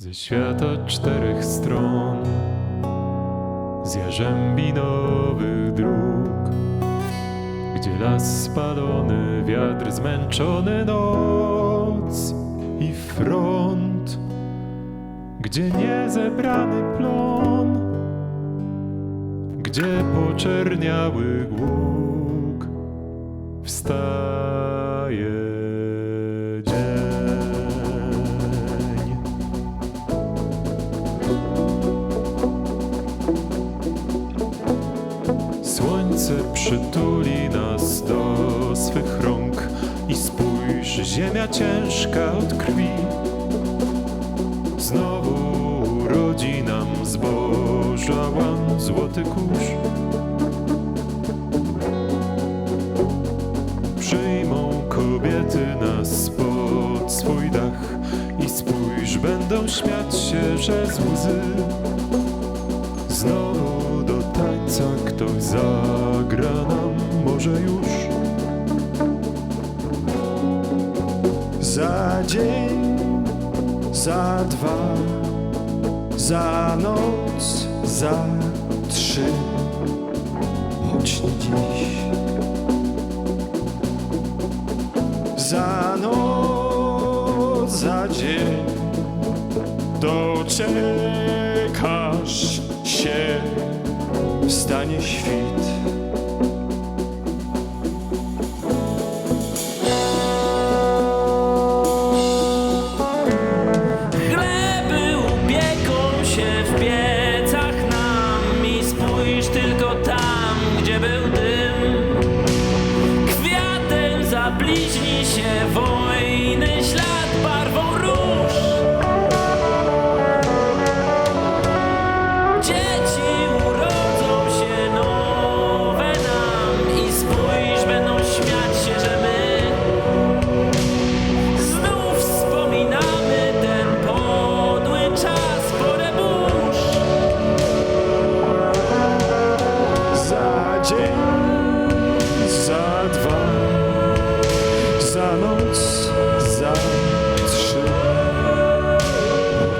Ze świata czterech stron, z jarzębinowych dróg, gdzie las spalony, wiatr zmęczony, noc i front, gdzie niezebrany plon, gdzie poczerniały głóg, wstaje Słońce przytuli nas do swych rąk i spójrz, ziemia ciężka od krwi. Znowu urodzi nam zboża łan, złoty kurz. Przyjmą kobiety nas pod swój dach i spójrz, będą śmiać się, że z łzy. Może już Za dzień, za dwa, za noc, za trzy, choć nie dziś. Za noc, za dzień, doczekasz się, wstanie świt. Zabliźni się wojny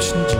noc, za